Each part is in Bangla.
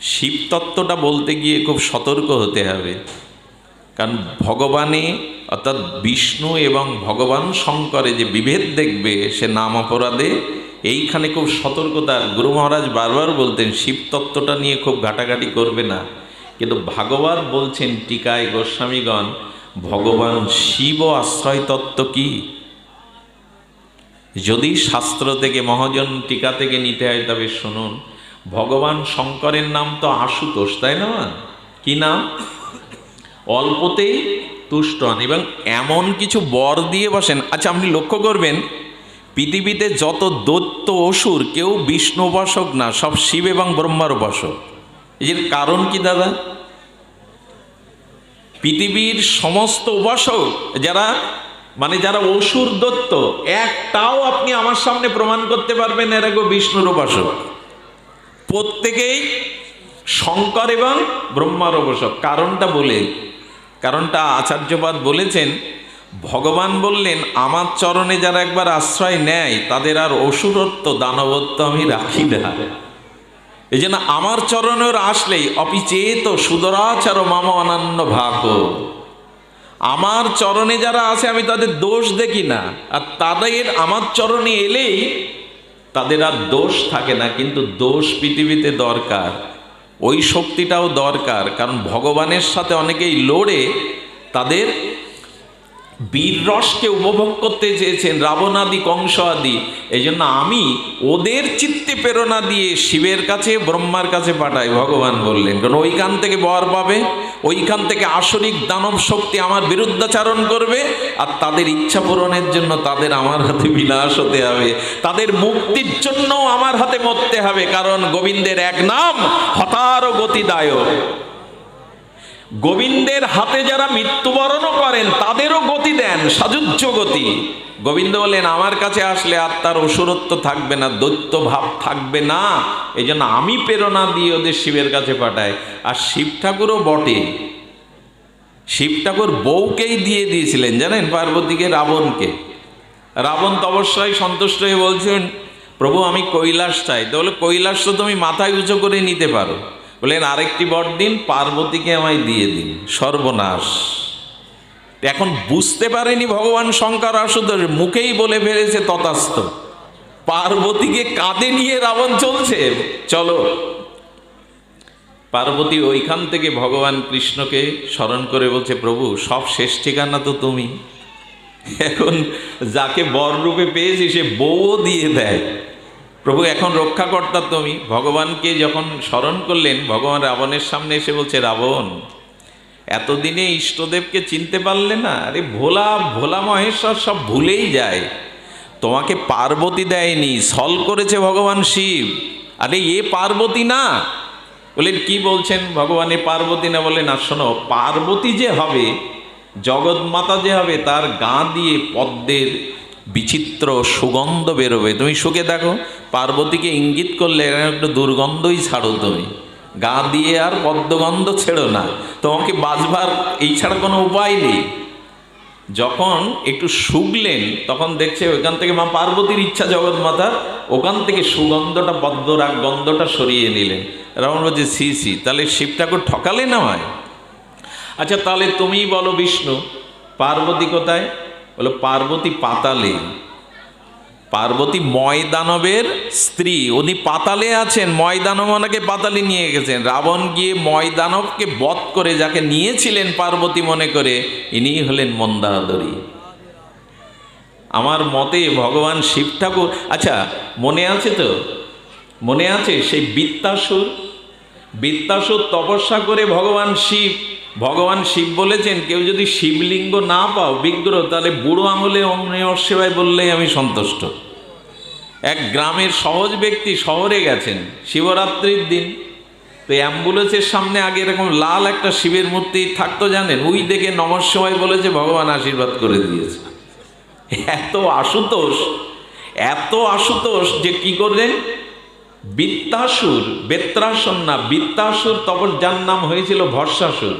শিব তত্ত্বটা বলতে গিয়ে খুব সতর্ক হতে হবে। কারণ ভগবানে অর্থাৎ বিষ্ণু এবং ভগবান শঙ্করে যে বিভেদ দেখবে, সে নাম অপরাধে এইখানে খুব সতর্কতার গুরু মহারাজ বারবার বলতেন শিব তত্ত্বটা নিয়ে খুব ঘাটাঘাটি করবে না। কিন্তু ভাগবত বলছেন, টিকায় গোস্বামীগণ, ভগবান শিব আশ্রয় তত্ত্ব কি? যদি শাস্ত্র থেকে, মহাজন টিকা থেকে নিতে হয়, তবে শুনুন ভগবান শঙ্করের নাম তো আশুতোষ, তাই না? কি নাম? অল্পতেই তুষ্ট হন এবং এমন কিছু বর দিয়ে বসেন। আচ্ছা আপনি লক্ষ্য করবেন, পৃথিবীতে যত দৈত্য অসুর, কেউ বিষ্ণু উপাসক না, সব শিব এবং ব্রহ্মার উপাসক। এর কারণ কি দাদা? পৃথিবীর সমস্ত উপাসক, যারা মানে যারা অসুর দত্ত একটাও আপনি আমার সামনে প্রমাণ করতে পারবেন এরা বিষ্ণুর উপাসক। প্রত্যেকেই শঙ্কর এবং ব্রহ্মার উপাসক কারণটা বলে, কারণটা আচার্যবাদ বলেছেন, ভগবান বললেন, আমার চরণে যারা একবার আশ্রয় নেয়, তাদের আর অসুরত্ব, দানবত্ব আমি রাখি না। এই জন্য আমার চরণের আসলেই অপিচেত সুদরাচার মাম অনান্য ভাগ। আমার চরণে যারা আছে, আমি তাদের দোষ দেখি না। আর তাদের আমার চরণে এলেই তাদের আর দোষ থাকে না, কিন্তু দোষ পৃথিবীতে দরকার। ওই শক্তিটাও দরকার, কারণ ভগবানের সাথে অনেকেই লড়ে, তাদের বীর রসকে উপভোগ করতে চেয়েছেন রাবণ আদি কংস আদি এই জন্য আমি ওদের চিত্তে প্রেরণা দিয়ে শিবের কাছে, ব্রহ্মার কাছে পাঠাই। ভগবান বললেন, কারণ ওইখান থেকে বর পাবে, ওইখান থেকে আসরিক দানব শক্তি আমার বিরুদ্ধাচারণ করবে, আর তাদের ইচ্ছা পূরণের জন্য তাদের আমার হাতে বিনাশ হতে হবে। তাদের মুক্তির জন্য আমার হাতে মরতে হবে, কারণ গোবিন্দের এক নাম হতার গতিদায়ক গোবিন্দের হাতে যারা মৃত্যুবরণও করেন, তাদেরও গতি দেন সাজুজ্য গতি। গোবিন্দ বলেন আমার কাছে আসলে আত্মার অসুরত্ব থাকবে না দৈত্য ভাব থাকবে না। এই জন্য আমি প্রেরণা দিয়ে ওদের শিবের কাছে পাঠাই। আর শিব ঠাকুরও বটে। শিব ঠাকুর বউকেই দিয়ে দিয়েছিলেন, জানেন? পার্বতীকে, রাবণকে। রাবণ তো অবশ্যই সন্তুষ্ট হয়ে বলছেন, প্রভু, আমি কৈলাস চাই। তাহলে কৈলাস তো তুমি মাথায় উঁচু করে নিতে পারো। বললেন আরেকটি বর দিন পার্বতীকে আমায় দিয়ে দিন, সর্বনাশ। এখন বুঝতে পারেনি ভগবান শঙ্কর আশুতোষ মুখেই বলে ফেলেছে তথাস্থ। পার্বতীকে কাঁধে নিয়ে রাবণ চলছে। চলো। পার্বতী ওইখান থেকে ভগবান কৃষ্ণকে স্মরণ করে বলছে, প্রভু, সব শেষ ঠিকানা তো তুমি। এখন যাকে বর রূপে পেয়েছি, সে বউও দিয়ে দেয়। প্রভু, এখন রক্ষাকর্তা তুমি। ভগবানকে যখন স্মরণ করলেন, ভগবান রাবণের সামনে এসে বলছে, রাবণ, এতদিনে ইষ্টদেবকে চিনতে পারলে না? আরে ভোলা ভোলা মহেশ্বর সব ভুলেই যায়। তোমাকে পার্বতী দেয়নি সল করেছে ভগবান শিব। আরে এ পার্বতী না। বলেন, কি বলছেন ভগবান পার্বতী না? বলে না শোনো, পার্বতী যে হবে, জগৎমাতা যে হবে, তার গা দিয়ে পদ্মের বিচিত্র সুগন্ধ বেরোবে। তুমি সুখে দেখো পার্বতীকে ইঙ্গিত করলে এখানে একটু দুর্গন্ধই ছাড়ো তুমি। গা দিয়ে আর পদ্মগন্ধ ছেড়ো না। তোমাকে বাঁচবার এই ছাড়া কোনো উপায় নেই। যখন একটু শুকলেন, তখন দেখছে ওইখান থেকে মা পার্বতীর ইচ্ছা জগৎ মাতার ওখান থেকে সুগন্ধটা, পদ্মরাগ গন্ধটা সরিয়ে নিলেন। রাবণ বলছে, সি সি, তাহলে শিব ঠাকুর ঠকালে না হয়? আচ্ছা তাহলে তুমিই বলো বিষ্ণু, পার্বতী কোথায়? বলো, পার্বতী পাতালে। পার্বতী ময়দানবের স্ত্রী, উনি পাতালে আছেন, ময়দানব ওনাকে পাতালে নিয়ে গেছেন। রাবণ গিয়ে ময়দানবকে বধ করে যাকে নিয়েছিলেন পার্বতী মনে করে ইনিই হলেন মন্দাদরী। আমার মতে ভগবান শিব ঠাকুর আচ্ছা মনে আছে তো? মনে আছে? সেই বিত্তাসুর বিত্তাসুর তপস্যা করে ভগবান শিব ভগবান শিব বলেছেন, কেউ যদি শিবলিঙ্গ না পাও বিগ্রহ, তাহলে বুড়ো আঙুলে অমৃয় সেবায় বললেই আমি সন্তুষ্ট। এক গ্রামের সহজ ব্যক্তি শহরে গেছেন, শিবরাত্রির দিন। তো অ্যাম্বুলেন্সের সামনে আগে এরকম লাল একটা শিবের মূর্তি থাকতো জানেন? ওই দেখে নমস্যময় বলেছে, ভগবান আশীর্বাদ করে দিয়েছে। এত আশুতোষ এত আশুতোষ যে কি করলেন? বিত্তাসুর বেত্রাসন না বিত্তাসুর তপস, যার নাম হয়েছিল ভর্ষাসুর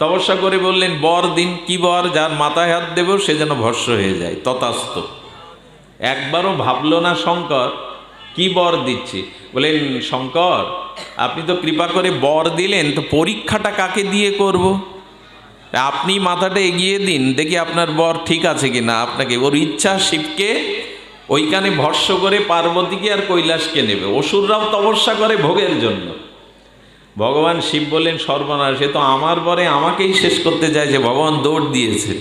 তপস্যা করে বললেন, বর দিন কি বর? যার মাথায় হাত দেব, সে যেন ভস্য হয়ে যায়। তথাস্ত। একবারও ভাবল না শঙ্কর, কি বর দিচ্ছি? বলেন শঙ্কর, আপনি তো কৃপা করে বর দিলেন, তো পরীক্ষাটা কাকে দিয়ে করব। আপনি মাথাটা এগিয়ে দিন, দেখি আপনার বর ঠিক আছে কি না আপনাকে, ওর ইচ্ছা শিবকে ওইখানে ভস্য করে পার্বতীকে আর কৈলাসকে নেবে। অসুররাও তপস্যা করে ভোগের জন্য। ভগবান শিব বললেন, সর্বনাশ, সে তো আমার পরে আমাকেই শেষ করতে চাইছে, ভগবান দৌড় দিয়েছে।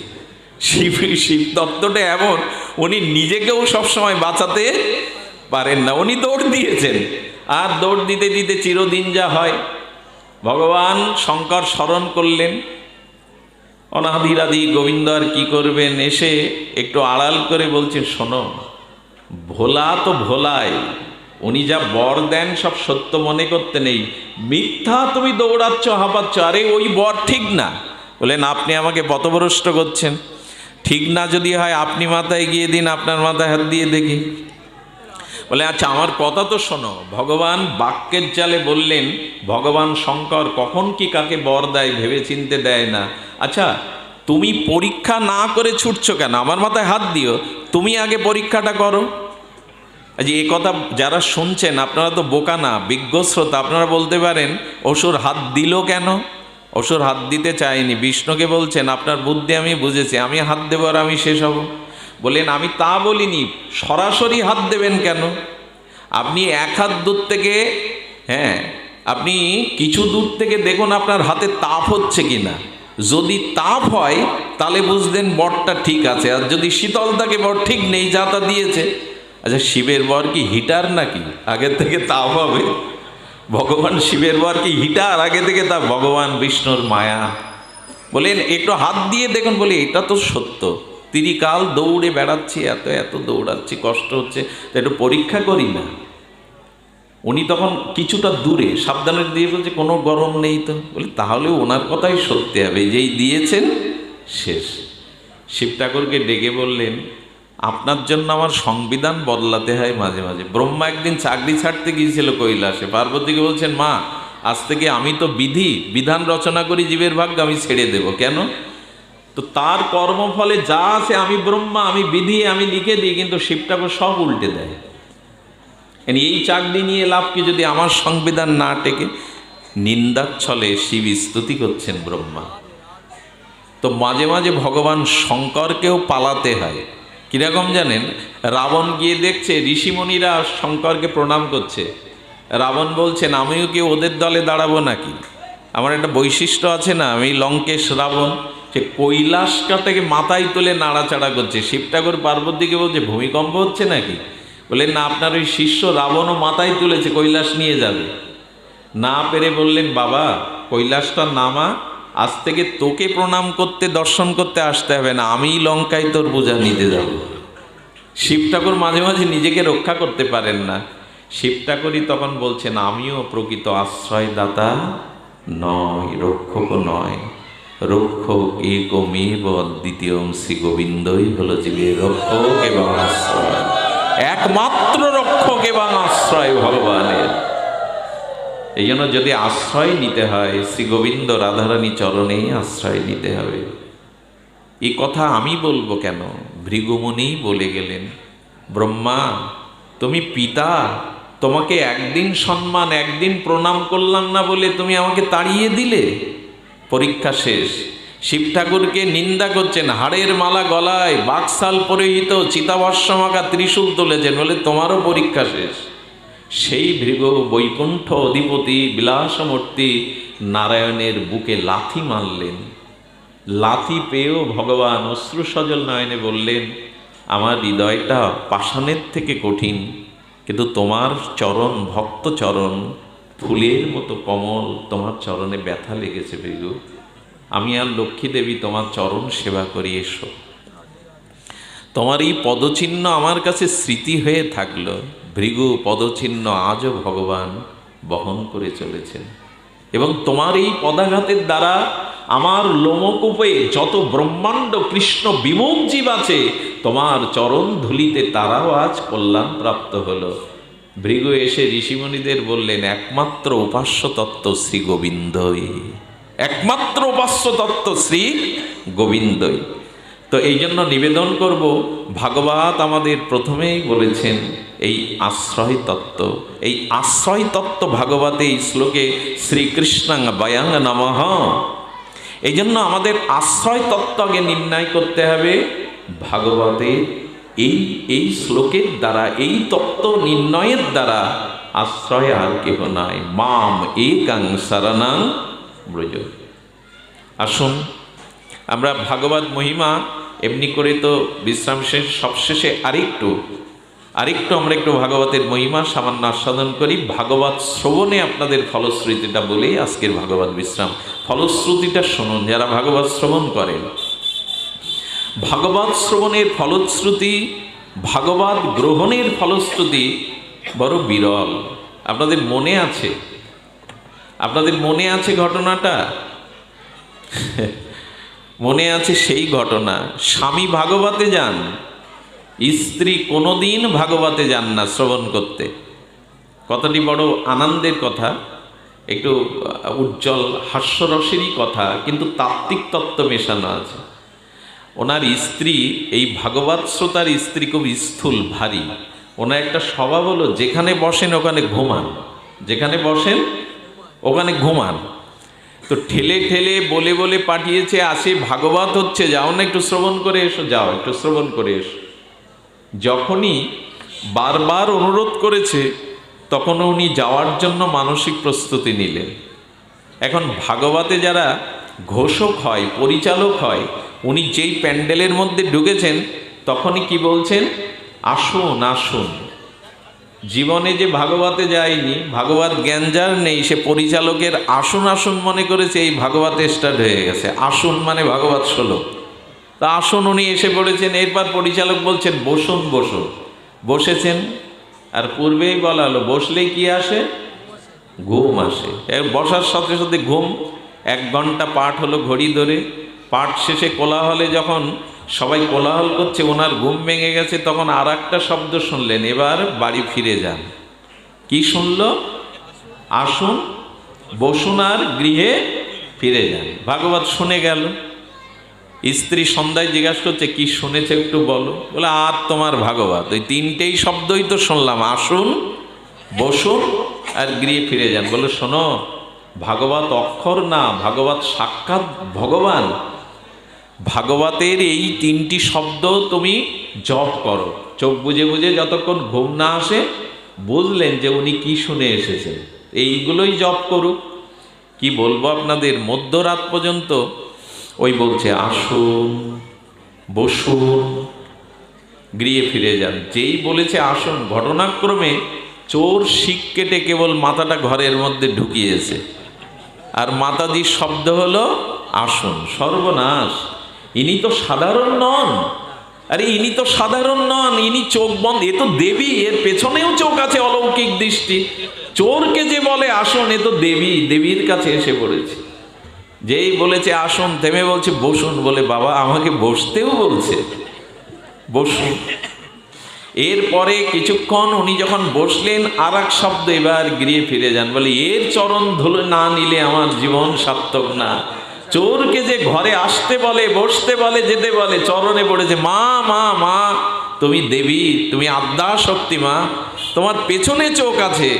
শিব শিব তত্ত্বটা এমন, উনি নিজেকেও সবসময় বাঁচাতে পারেন না, উনি দৌড় দিয়েছেন। আর দৌড় দিতে দিতে চিরদিন যা হয়, ভগবান শঙ্কর স্মরণ করলেন অনাধিরাধি গোবিন্দ আর কি করবেন? এসে একটু আড়াল করে বলছেন, শোনো, ভোলা তো ভোলাই উনি যা বর দেন সব সত্য মনে করতে নেই। মিথ্যা তুমি দৌড়াচ্ছ, হাঁপাচ্ছ, আরে ওই বর ঠিক না। বলেন, আপনি আমাকে পথভ্রষ্ট করছেন। ঠিক না যদি হয়, আপনি মাথায় গিয়ে দিন, আপনার মাথায় হাত দিয়ে দেখি। বলে আচ্ছা আমার কথা তো শোনো। ভগবান বাক্যের জালে বললেন, ভগবান শঙ্কর কখন কি কাকে বর দেয় ভেবে চিনতে দেয় না। আচ্ছা তুমি পরীক্ষা না করে ছুটছো কেন? আমার মাথায় হাত দিও। তুমি আগে পরীক্ষাটা করো। যে এই কথা যারা শুনছেন, আপনারা তো বোকা না বিজ্ঞ শ্রোতা আপনারা বলতে পারেন, অসুর হাত দিল কেন? অসুর হাত দিতে চায়নি, বিষ্ণুকে বলছেন, আপনার বুদ্ধি আমি বুঝেছি, আমি হাত দেবো আর আমি শেষ হব। বললেন, আমি তা বলিনি, সরাসরি হাত দেবেন কেন? আপনি এক হাত দূর থেকে হ্যাঁ আপনি কিছু দূর থেকে দেখুন আপনার হাতে তাপ হচ্ছে কি না যদি তাপ হয়, তাহলে বুঝলেন বরটা ঠিক আছে, আর যদি শীতল থাকে বর ঠিক নেই, যা তা দিয়েছে। আচ্ছা শিবের বর কি হিটার নাকি? আগের থেকে তাপ হবে। ভগবান শিবের বর কি হিটার? আগে থেকে তা ভগবান বিষ্ণুর মায়া। বলেন, একটু হাত দিয়ে দেখুন, বলি, এটা তো সত্য। তিনি কাল দৌড়ে বেড়াচ্ছি, এত এত দৌড়াচ্ছি, কষ্ট হচ্ছে একটু পরীক্ষা করি না। উনি তখন কিছুটা দূরে, সাবধানে দিয়ে বলছে, কোনো গরম নেই তো? বলে, তাহলে ওনার কথাই সত্যি হবে যেই দিয়েছেন, শেষ। শিব ঠাকুরকে ডেকে বললেন আপনার জন্য আমার সংবিধান বদলাতে হয় মাঝে মাঝে। ব্রহ্মা একদিন চাকরি ছাড়তে গিয়েছিল কৈলাসে। পার্বতীকে বলছেন, মা, আজ থেকে আমি তো বিধি, বিধান রচনা করি, জীবের ভাগ্য আমি ছেড়ে দেব। কেন? তো তার কর্মফলে যা আছে, আমি ব্রহ্মা, আমি বিধি, আমি লিখে দিই, কিন্তু শিবটাকে সব উল্টে দেয়। এই চাকরি নিয়ে লাভ কি যদি আমার সংবিধান না টেকে? নিন্দার ছলে শিব স্তুতি করছেন ব্রহ্মা। তো মাঝে মাঝে ভগবান শঙ্করকেও পালাতে হয়। কীরকম জানেন? রাবণ গিয়ে দেখছে, ঋষিমণিরা শঙ্করকে প্রণাম করছে। রাবণ বলছেন আমিও কি ওদের দলে দাঁড়াবো নাকি? আমার একটা বৈশিষ্ট্য আছে না, আমি লঙ্কেশ রাবণ, সে কৈলাসটাকে মাথায় তুলে নাড়াচাড়া করছে। শিব ঠাকুর পার্বতীকে বলছে, ভূমিকম্প হচ্ছে নাকি? বললেন না, আপনার ওই শিষ্য রাবণও মাথায় তুলেছে, কৈলাস নিয়ে যাবে। না পেরে বললেন, বাবা, কৈলাসটা নামা আজ থেকে তোকে প্রণাম করতে, দর্শন করতে আসতে হবে না আমি লঙ্কায় তোর বোঝা নিতে যাব। শিব ঠাকুর মাঝে মাঝে নিজেকে রক্ষা করতে পারেন না। শিব ঠাকুরই তখন বলছেন, আমিও প্রকৃত আশ্রয়দাতা নয় রক্ষক নয় রক্ষক একমেব দ্বিতীয় শ্রী গোবিন্দই হলো জীবের রক্ষক এবং আশ্রয়। একমাত্র রক্ষক এবং আশ্রয় ভগবানের। এই জন্য যদি আশ্রয় নিতে হয়, শ্রী গোবিন্দ রাধারানী চরণেই আশ্রয় নিতে হবে। এই কথা আমি বলব কেন? ভৃগুমুনি বলে গেলেন, ব্রহ্মা, তুমি পিতা, তোমাকে একদিন সম্মান, একদিন প্রণাম করলাম না বলে তুমি আমাকে তাড়িয়ে দিলে? পরীক্ষা শেষ। শিব ঠাকুরকে নিন্দা করছেন, হাড়ের মালা গলায় বাকশাল পরিহিত চিতাবর্ষমাকা ত্রিশূল তুলেছেন বলে তোমারও পরীক্ষা শেষ। সেই ভৃগ বৈকুণ্ঠ অধিপতি বিলাসমূর্তি নারায়ণের বুকে লাথি মারলেন। লাথি পেয়েও ভগবান অশ্রু সজল নয়নে বললেন, আমার হৃদয়টা পাষাণের থেকে কঠিন, কিন্তু তোমার চরণ ভক্ত চরণ, ফুলের মতো কমল, তোমার চরণে ব্যথা লেগেছে ভৃগু। আমি আর লক্ষ্মী দেবী তোমার চরণ সেবা করি, এসো। তোমার এই পদচিহ্ন আমার কাছে স্মৃতি হয়ে থাকল। ভৃগু পদচিহ্ন আজও ভগবান বহন করে চলেছেন। এবং তোমার এই পদাঘাতের দ্বারা আমার লোমকূপে যত ব্রহ্মাণ্ড কৃষ্ণ বিমুখ জীব আছে, তোমার চরণ ধুলিতে তারাও আজ কল্যাণ প্রাপ্ত হলো। ভৃগু এসে ঋষিমণিদের বললেন, একমাত্র উপাস্য তত্ত্ব শ্রী গোবিন্দই। একমাত্র উপাস্য তত্ত্ব শ্রী গোবিন্দই। তো এই জন্য নিবেদন করব, ভাগবত আমাদের প্রথমেই বলেছেন এই আশ্রয় তত্ত্ব এই আশ্রয় তত্ত্ব ভাগবতে এই শ্লোকে শ্রীকৃষ্ণাং বয়াং নমঃ। এই জন্য আমাদের আশ্রয় তত্ত্ব আগে নির্ণয় করতে হবে। ভাগবতে এই এই শ্লোকের দ্বারা, এই তত্ত্ব নির্ণয়ের দ্বারা আশ্রয় আর কেহ নাই। মাম একাং শরণাং ব্রজ। আসুন, আমরা ভাগবত মহিমা, এমনি করে তো বিশ্রাম শেষ, সবশেষে আরেকটু আরেকটু আমরা একটু ভাগবতের মহিমা সামান্য আস্বাদন করি। ভাগবত শ্রবণে আপনাদের ফলশ্রুতিটা বলেই আজকের ভাগবত বিশ্রাম। ফলশ্রুতিটা শুনুন, যারা ভাগবত শ্রবণ করেন। ভাগবত শ্রবণের ফলশ্রুতি, ভাগবত গ্রহণের ফলশ্রুতি বড় বিরল। আপনাদের মনে আছে? আপনাদের মনে আছে ঘটনাটা? মনে আছে সেই ঘটনা। স্বামী ভাগবতে যান স্ত্রী কোনোদিন ভাগবতে যান না শ্রবণ করতে। কথাটি বড় আনন্দের কথা, একটু উজ্জ্বল হাস্যরসেরই কথা, কিন্তু তাত্ত্বিক তত্ত্ব মেশানো আছে। ওনার স্ত্রী, এই ভাগবত শ্রোতার স্ত্রী খুব স্থূল, ভারী। ওনার একটা স্বভাব হলো, যেখানে বসেন ওখানে ঘুমান। যেখানে বসেন, ওখানে ঘুমান। তো ঠেলে ঠেলে, বলে বলে পাঠিয়েছে, আসে, ভাগবত হচ্ছে, যাও না, একটু শ্রবণ করে এসো, যাও, একটু শ্রবণ করে এসো। যখনই বারবার অনুরোধ করেছে তখন উনি যাওয়ার জন্য মানসিক প্রস্তুতি নিলেন। এখন ভাগবতে যারা ঘোষক হয়, পরিচালক হয়, উনি যেই প্যান্ডেলের মধ্যে ঢুকেছেন, তখনই কি বলছেন? আসুন আসুন। জীবনে যে ভাগবতে যায়নি, ভাগবত জ্ঞান যার নেই, সে পরিচালকের আসুন আসুন মনে করেছে, এই ভাগবত স্টার্ট হয়ে গেছে। আসুন মানে ভাগবত ষোলো তা আসুন উনি এসে পড়েছেন। এরপর পরিচালক বলছেন, বসুন বসুন। বসেছেন। আর পূর্বেই বলা হলো, বসলেই কি আসে? ঘুম আসে। বসার সাথে সাথে ঘুম, এক ঘণ্টা পাঠ হলো ঘড়ি ধরে। পাঠ শেষে কোলাহলে যখন সবাই কোলাহল করছে, ওনার ঘুম ভেঙে গেছে, তখন আর একটা শব্দ শুনলেন, এবার বাড়ি ফিরে যান। কি শুনল? আসুন, বসুন আর গৃহে ফিরে যান। ভাগবত শুনে গেল। স্ত্রী সন্ধ্যায় জিজ্ঞাসা করছে, কি শুনেছে একটু বলো? বলে, আর তোমার ভাগবত। ওই তিনটেই শব্দই তো শুনলাম। আসুন, বসুন আর গৃহে ফিরে যান। বলে, শোনো, ভাগবত অক্ষর না, ভাগবত সাক্ষাৎ ভগবান। ভাগবতের এই তিনটি শব্দ তুমি জপ করো। চোখ বুঝে বুঝে যতক্ষণ ঘুম না আসে, বুঝলেন যে উনি কি শুনে এসেছেন। এইগুলোই জপ করুক। কি বলব আপনাদের? মধ্যরাত পর্যন্ত ওই বলছে, আসুন, বসুন। গৃহে ফিরে যান। যেই বলেছে, আসুন, ঘটনাক্রমে চোর শিক কেটে কেবল মাথাটা ঘরের মধ্যে ঢুকিয়েছে। আর মাতাদির শব্দ হলো, আসুন, সর্বনাশ, ইনি তো সাধারণ নন। আরে, ইনি তো সাধারণ নন, ইনি চোখ বন্ধ, এ তো দেবী, এর পেছনেও চোখ আছে অলৌকিক দৃষ্টি। চোরকে যে বলে, আসুন, এ তো দেবী, দেবীর কাছে এসে পড়েছে। যেই বলেছে আসুন, থেমে বলছে বসুন বলে বাবা আমাকে বসতেও বলছে। বসুন। এরপরে কিছুক্ষণ উনি যখন বসলেন আর এক শব্দ এবার গৃহে ফিরে যান, বলে, এর চরণ ধুলো না নিলে আমার জীবন সার্থক না। চোরকে যে ঘরে আসতে বলে, বসতে বলে, যেতে বলে, চরণে পড়েছে, মা মা মা, তুমি দেবী, তুমি আদ্যা শক্তি, মা, তোমার পেছনে চোখ আছে।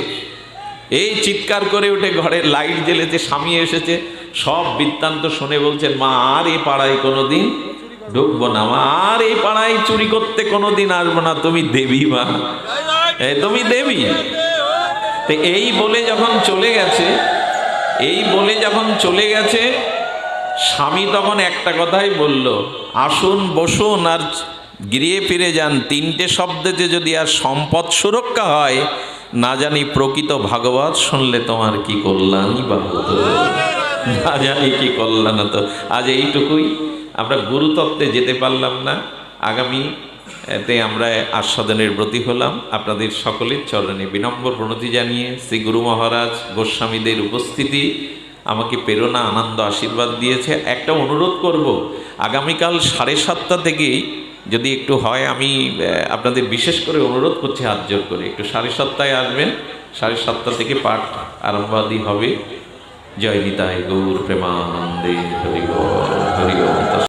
এই চিৎকার করে উঠে ঘরের লাইট জ্বেলেছে, স্বামী এসেছে। সব বৃত্তান্ত শুনে বলছেন, মা, আর এই পাড়ায় কোনোদিন ঢুকবো না, মা, আর এই পাড়ায় চুরি করতে কোনোদিন আসব না, তুমি দেবী, মা। তুমি দেবী? তো এই বলে যখন চলে গেছে, এই বলে যখন চলে গেছে, স্বামী তখন একটা কথাই বলল, আসুন, বসুন, আর গিরিয়ে ফিরে যান। তিনটে শব্দতে যদি আর সম্পদ সুরক্ষা হয়, না জানি প্রকৃত ভাগবত শুনলে তোমার কি কল্যাণই বা হতো না জানি কি কল্যাণ তো। আজ এইটুকুই। আমরা গুরুতত্ত্বে যেতে পারলাম না। আগামী, এতে আমরা আস্বাদনের ব্রতী হলাম। আপনাদের সকলের চরণে বিনম্র প্রণতি জানিয়ে শ্রী গুরু মহারাজ গোস্বামীদের উপস্থিতি আমাকে প্রেরণা, আনন্দ, আশীর্বাদ দিয়েছে। একটা অনুরোধ করব, আগামীকাল সাড়ে সাতটা থেকেই যদি একটু হয়, আমি আপনাদের বিশেষ করে অনুরোধ করছি হাত জোর করে। একটু সাড়ে সাতটায় আসবেন। সাড়ে সাতটা থেকে পাঠ আরম্ভাদি হবে। জয় নিতাই গৌর প্রেমানন্দে। হরি হরি